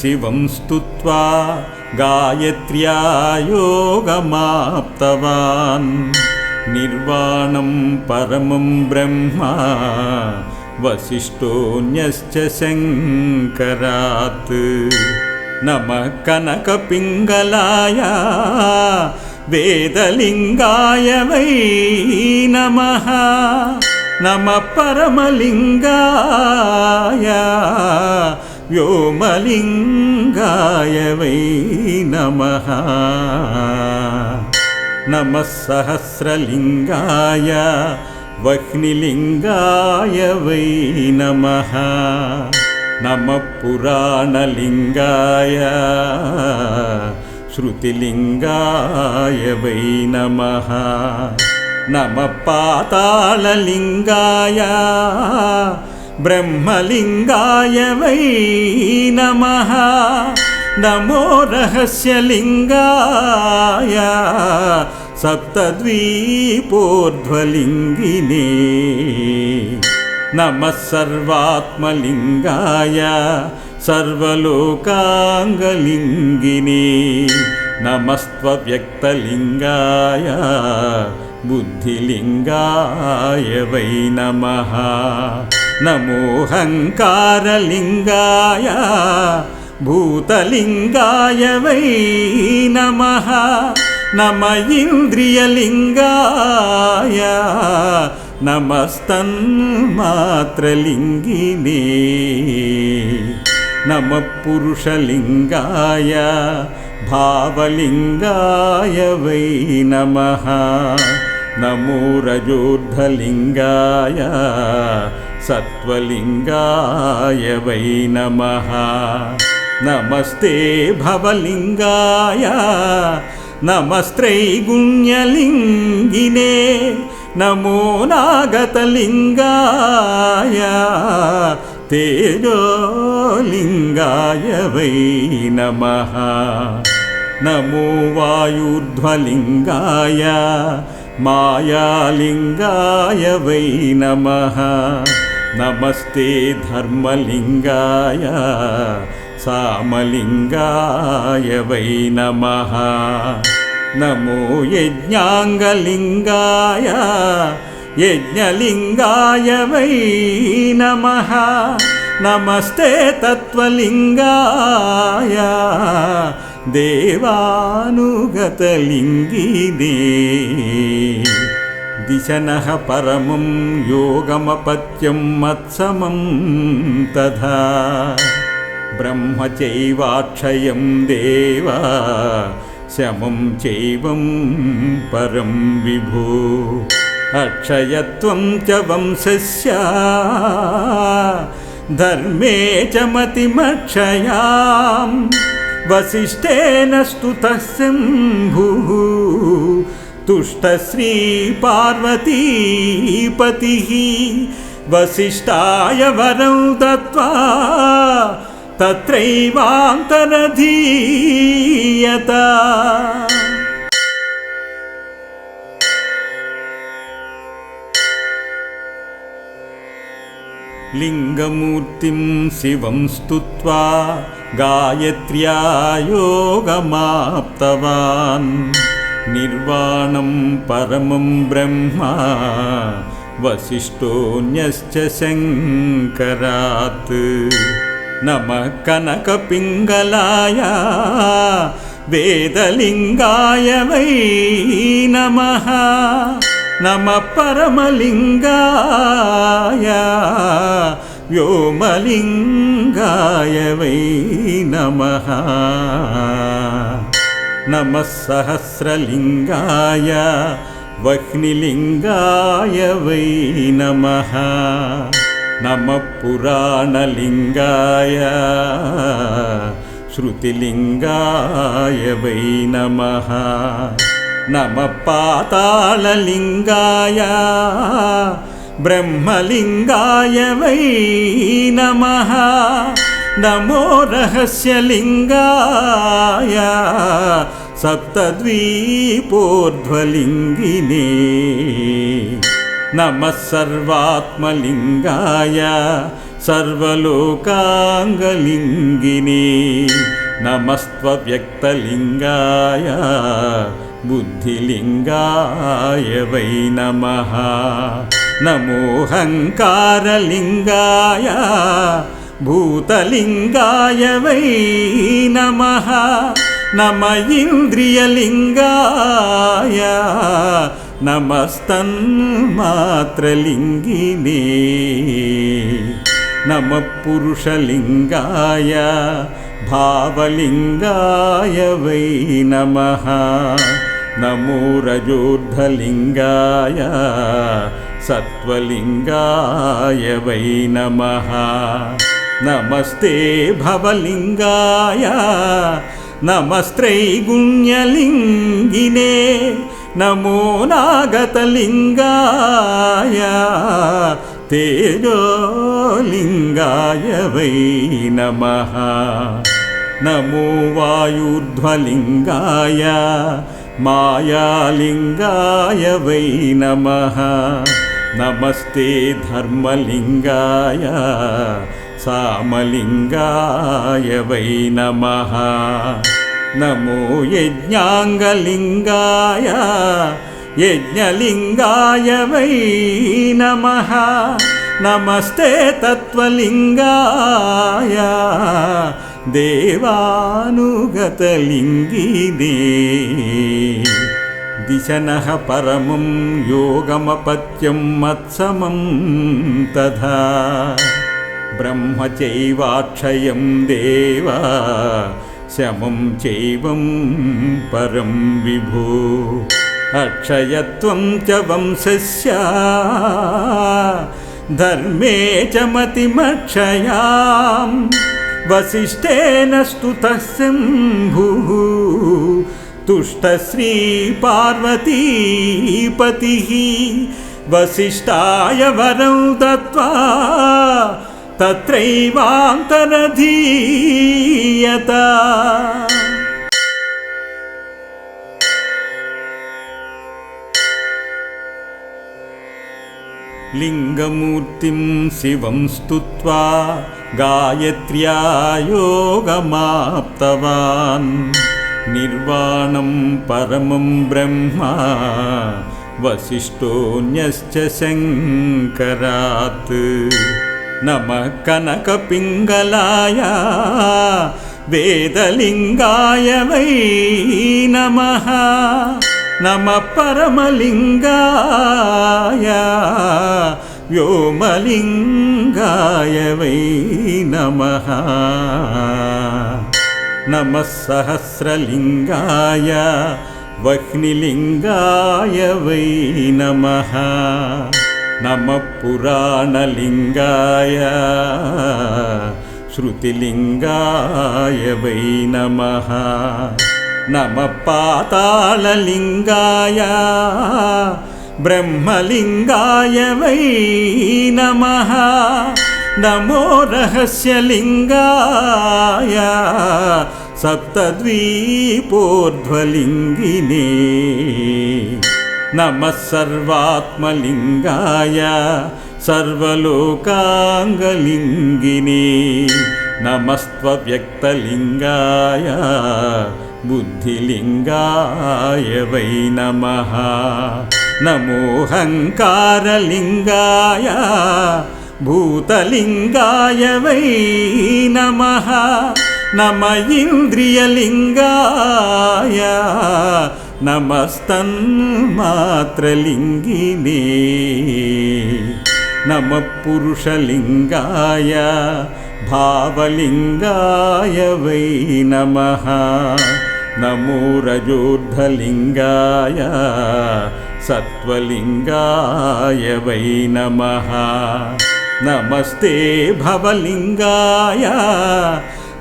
शिवं स्तुत्वा गायत्र्या योगमाप्तवान् निर्वाणं परमं ब्रह्मा वसिष्ठोऽन्यश्च शङ्करात्। नमः कनकपिङ्गलाय वेदलिङ्गाय वै नमः। नमः परमलिङ्गाय వ్యోమలింగాయ వై నమ నమ సహస్రలింగాయ వహ్నిలింగాయ వై నమ నమ పురాణలింగాయ శృతిలింగాయ వై నమ నమ పాతాళలింగాయ బ్రహ్మలింగాయ వై నమ నమో రహస్యలింగాయ సప్తద్వీపోర్ధ్వలింగినే నమ సర్వాత్మలింగాయ సర్వలోకాంగలింగినే నమస్త్వ్యక్తలింగాయ బుద్ధిలింగాయ వై నమ నమోహంకారలింగాయ భూతలింగాయ వై నమ నమ ఇంద్రియలింగాయ నమస్తన్మాత్రలింగినే. నమ పురుషలింగాయ భావలింగాయ వై నమ నమో రజోర్ధలింగాయ సత్వలింగాయ వై నమ నమస్తే భవలింగాయ నమస్త్రైగుణ్యలింగినే నమో నాగతలింగాయ తేజోలింగాయ వై నమ నమో వాయుర్ధ్వలింగాయ మాయాలింగాయ వై నమ నమస్తే ధర్మలింగాయ సామలింగాయ వై నమ. నమో యజ్ఞాంగలింగాయ యజ్ఞలింగాయ వై నమ. నమస్తే తత్వలింగాయ దేవానుగతలింగినే. दिशनः परमं योगमपत्यं मत्समं तथा। ब्रह्मचैवाक्षयं देव शमं चैवं परं विभो। अक्षयत्वं च वंशस्य धर्मे च मतिमक्षयां वसिष्ठेन स्तुतः शम्भुः तुष्टश्रीपार्वतीपतिः वसिष्ठाय वरं दत्त्वा तत्रैवान्तरधीयत। लिङ्गमूर्तिं शिवं स्तुत्वा गायत्र्या योगमाप्तवान् निर्वाणं परमं ब्रह्मा वसिष्ठोऽन्यश्च शङ्करात् नमः कनकपिङ्गलाय वेदलिङ्गाय वै नमः नमः परमलिङ्गाय व्योमलिङ्गाय वै नमः नमः सहस्रलिङ्गाय वह्निलिङ्गाय वै नमः नमः पुराणलिङ्गाय श्रुतिलिङ्गाय वै नमः नमः पाताललिङ्गाय ब्रह्मलिङ्गाय वै नमः నమో రహస్యలింగాయ సప్తద్వీపోర్ధ్వలింగినే. నమ సర్వాత్మలింగాయ సర్వలోకాంగలింగినే. నమస్త్వ్యక్తలింగాయ బుద్ధిలింగాయ వై నమ. నమోహంకారలింగాయ భూతలింగాయ వై నమ నమ ఇంద్రియలింగాయ నమస్తన్మాత్రలింగినే. నమ పురుషలింగాయ భావలింగాయ వై నమ నమో రజోర్ధలింగాయ సత్వలింగాయ వై నమ నమస్తే భవలింగాయ నమస్త్రైగుణ్యలింగినే నమో నాగతలింగాయ తేజోలింగాయ వై నమ. నమో వాయుర్ధ్వలింగాయ మాయాలింగాయ వై నమ. నమస్తే ధర్మలింగాయ సామలింగాయ వై నమ నమో యజ్ఞాంగలింగాయ యజ్ఞలింగాయ వై నమ నమస్తే తత్వలింగాయ దేవానుగతలింగినే. దిశనః పరమం యోగమపత్యం మత్సమం తథా. तथा ब्रह्मचैवाक्षयं देव शमं चैवं परं विभो। अक्षयत्वं च वंशस्य धर्मे च मतिमक्षयां वसिष्ठेन स्तुतः शम्भुः तुष्टश्रीपार्वतीपतिः वसिष्ठाय वरं दत्त्वा तत्रैवान्तरधीयत। लिङ्गमूर्तिं शिवं स्तुत्वा गायत्र्या योगमाप्तवान् निर्वाणं परमं ब्रह्मा वसिष्ठोऽन्यश्च शङ्करात् నమ కనక పింగళాయ వేదలింగాయ వై నమ. నమ పరమలింగాయ వ్యోమలింగాయ వై నమ. నమ సహస్రలింగాయ వహ్నిలింగాయ వై నమ. नमः पुराणलिङ्गाय श्रुतिलिङ्गाय वै नमः नमः पाताललिङ्गाय ब्रह्मलिङ्गाय वै नमः नमो रहस्यलिङ्गाय सप्तद्वीपोर्ध्वलिङ्गिने नमः सर्वात्मलिङ्गाय सर्वलोकाङ्गलिङ्गिने नमस्त्वव्यक्तलिङ्गाय बुद्धिलिङ्गाय वै नमः नमोऽहङ्कारलिङ्गाय भूतलिङ्गाय वै नमः नम इन्द्रियलिङ्गाय नमस्तन्मात्रलिङ्गिने नमः पुरुषलिङ्गाय भावलिङ्गाय वै नमः नमो रजोर्धलिङ्गाय सत्त्वलिङ्गाय वै नमः नमस्ते भवलिङ्गाय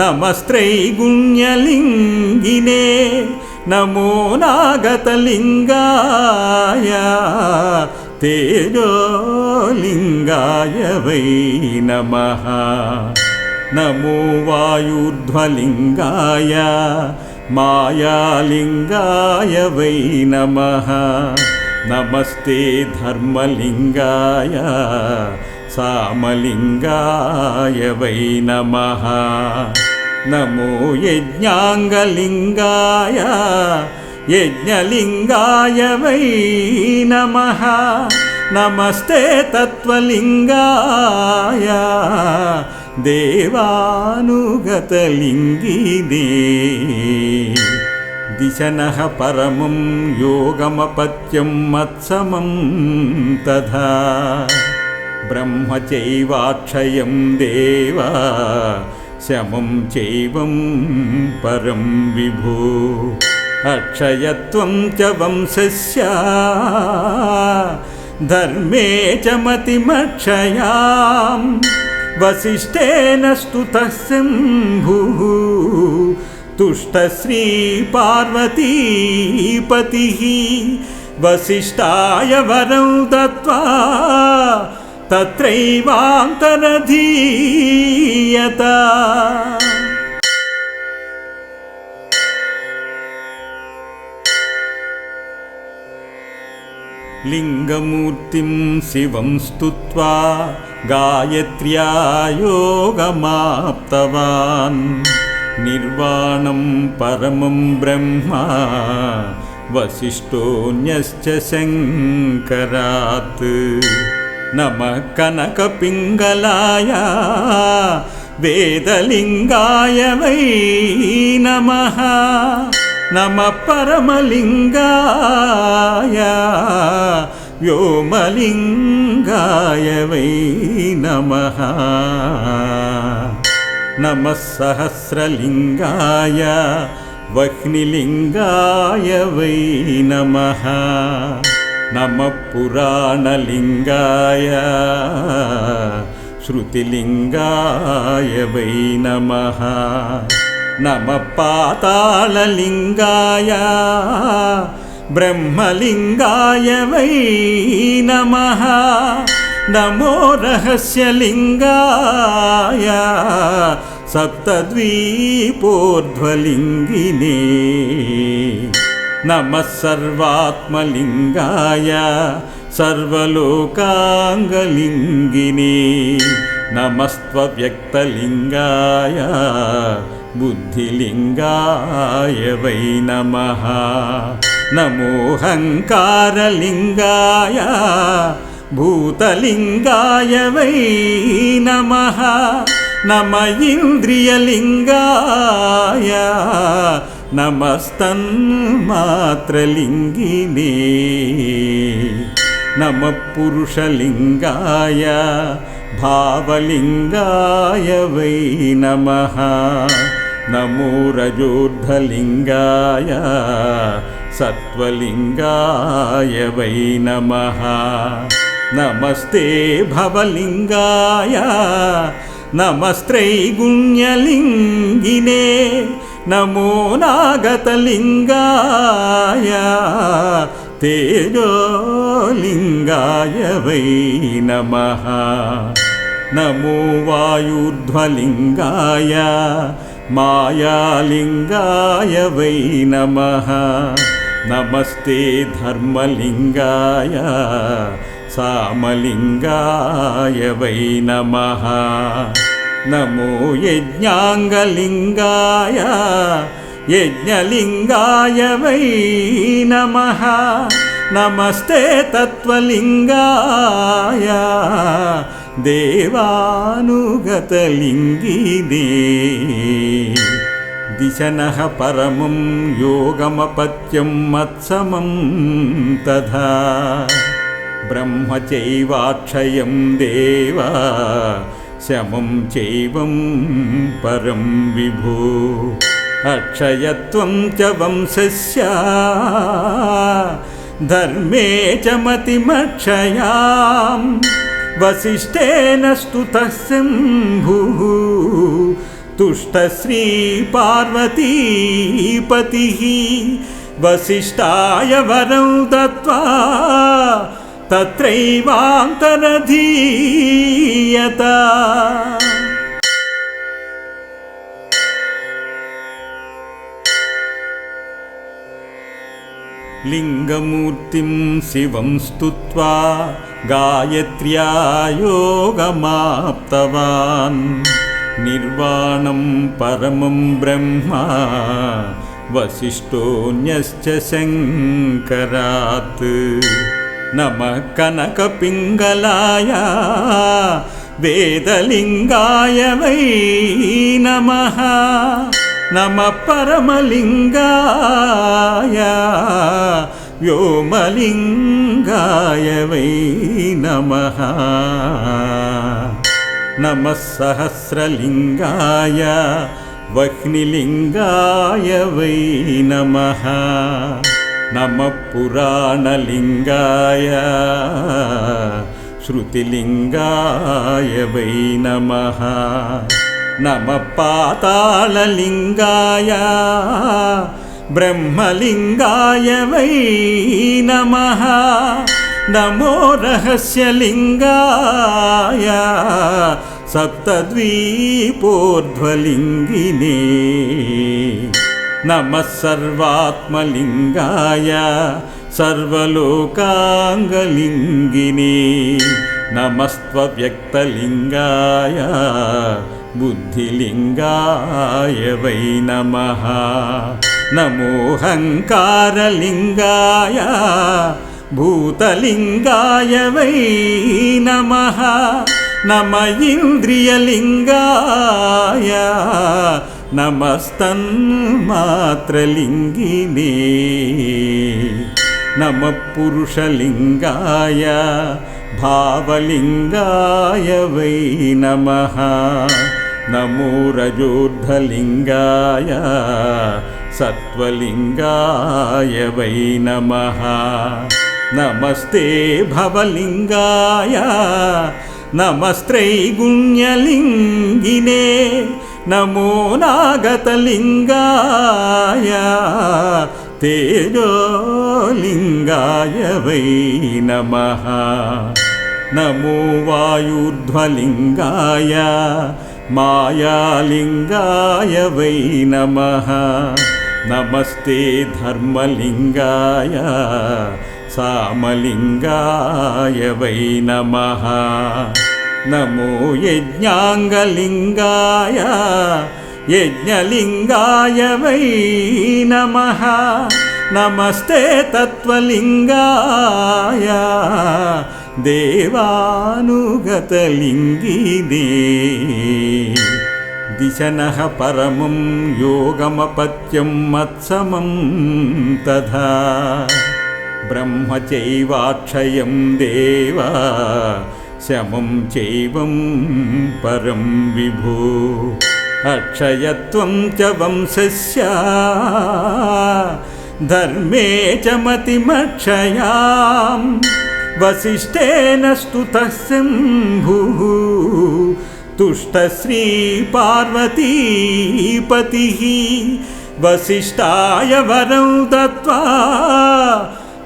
नमस्त्रैगुण्यलिङ्गिने నమో నాగతలింగాయ తేజోలింగాయ వై నమ. నమో వాయుర్ధ్వలింగాయ మాయాలింగాయ వై నమ. నమస్తే ధర్మలింగాయ సామలింగాయ వై నమ. నమో యజ్ఞాంగలింగాయ యజ్ఞలింగాయ వై నమ. నమస్తే తత్వలింగాయ దేవానుగతలింగినే. దిశనః పరమం యోగమపత్యం మత్సమం తథా. బ్రహ్మ దేవా शमं चैवं परं विभो। अक्षयत्वं च वंशस्य। धर्मे च मतिमक्षयां वसिष्ठेन स्तुतः शम्भुः। तुष्टश्रीपार्वतीपतिः। वसिष्ठाय वनं दत्त्वा तत्रैवान्तरधीयत। लिङ्गमूर्तिं शिवं स्तुत्वा गायत्र्या योगमाप्तवान् निर्वाणं परमं ब्रह्म वसिष्ठोऽन्यश्च शङ्करात् నమ కనక పింగళాయ వేదలింగాయ వై నమ. నమ పరమలింగాయ వ్యోమలింగాయ వై నమ. నమ సహస్రలింగాయ వహ్నిలింగాయ వై నమ. नमः पुराणलिङ्गाय श्रुतिलिङ्गाय वै नमः नमः पाताललिङ्गाय ब्रह्मलिङ्गाय वै नमः नमो रहस्यलिङ्गाय सप्तद्वीपोर्ध्वलिङ्गिने नमः सर्वात्मलिङ्गाय सर्वलोकाङ्गलिङ्गिने नमस्त्वव्यक्तलिङ्गाय बुद्धिलिङ्गाय वै नमः नमोऽहङ्कारलिङ्गाय भूतलिङ्गाय वै नमः नम इन्द्रियलिङ्गाय नमस्तन्मात्रलिङ्गिने नमः पुरुषलिङ्गाय भावलिङ्गाय वै नमः नमो रजोर्धलिङ्गाय सत्त्वलिङ्गाय वै नमः नमस्ते भवलिङ्गाय नमस्त्रैगुण्यलिङ्गिने నమో నాగతలింగాయ తేజోలింగాయ వై నమ. నమో వాయుర్ధ్వలింగాయ మాయాలింగాయ వై నమ. నమస్తే ధర్మలింగాయ సామలింగాయ వై నమ. నమో యజ్ఞాంగలింగాయ యజ్ఞలింగాయ వై నమ. నమస్తే తత్వలింగాయ దేవానుగతలింగినే. దిశనః పరమం యోగమపత్యం మత్సమం తథా. బ్రహ్మచైవాక్షయం దేవా शमं चैवं परं विभो। अक्षयत्वं च वंशस्य। धर्मे च मतिमक्षयां वसिष्ठेन स्तुतः शम्भुः। तुष्टश्रीपार्वतीपतिः। वसिष्ठाय वरं दत्त्वा तत्रैवान्तरधीयता। लिङ्गमूर्तिं शिवं स्तुत्वा गायत्र्या योगमाप्तवान् निर्वाणं परमं ब्रह्मा वसिष्ठोऽन्यश्च शङ्करात्। నమ కనక పింగళాయ వేదలింగాయ వై నమ. నమ పరమలింగాయ వ్యోమలింగాయ వై నమ. నమ సహస్రలింగాయ వహ్నిలింగాయ వై నమ. నమ పురాణలింగాయ శృతిలింగాయ వై నమ. నమ పాతాళలింగాయ బ్రహ్మలింగాయ వై నమ. నమో రహస్యలింగాయ సప్తద్వీపోర్ధ్వలింగినే. నమ సర్వాత్మలింగాయ సర్వలోకాంగలింగినే నమస్త్వవ్యక్తలింగాయ బుద్ధిలింగాయ వై నమ నమోహంకారలింగాయ భూతలింగాయ వై నమ నమ ఇంద్రియలింగాయ నమస్తన్మాత్రలింగినే నమ పురుషలింగాయ భావలింగాయ వై నమ నమో రజోర్ధలింగాయ సత్వలింగాయ వై నమ నమస్తే భవలింగాయ నమస్త్రైగుణ్యలింగినే నమో నాగతలింగాయ తేజోలింగాయ వై నమ. నమో వాయుర్ధ్వలింగాయ మాయాలింగాయ వై నమ. నమస్తే ధర్మలింగాయ సామలింగాయ వై నమ. నమో యజ్ఞాంగలింగాయ యజ్ఞలింగాయ వై నమ. నమస్తే తత్వలింగాయ దేవానుగతలింగినే. దిశనః పరమం యోగమపత్యం మత్సమం తథా. బ్రహ్మ దేవా शमं चैवं परं विभो। अक्षयत्वं च वंशस्य। धर्मे च मतिमक्षयां वसिष्ठेन स्तुतः शम्भुः। तुष्टश्रीपार्वतीपतिः। वसिष्ठाय वनं दत्त्वा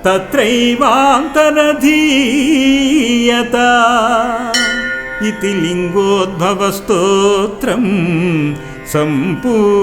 తత్రైవాంతరధీయత. ఇది లింగోద్భవస్తోత్రం సంపూర్ణం.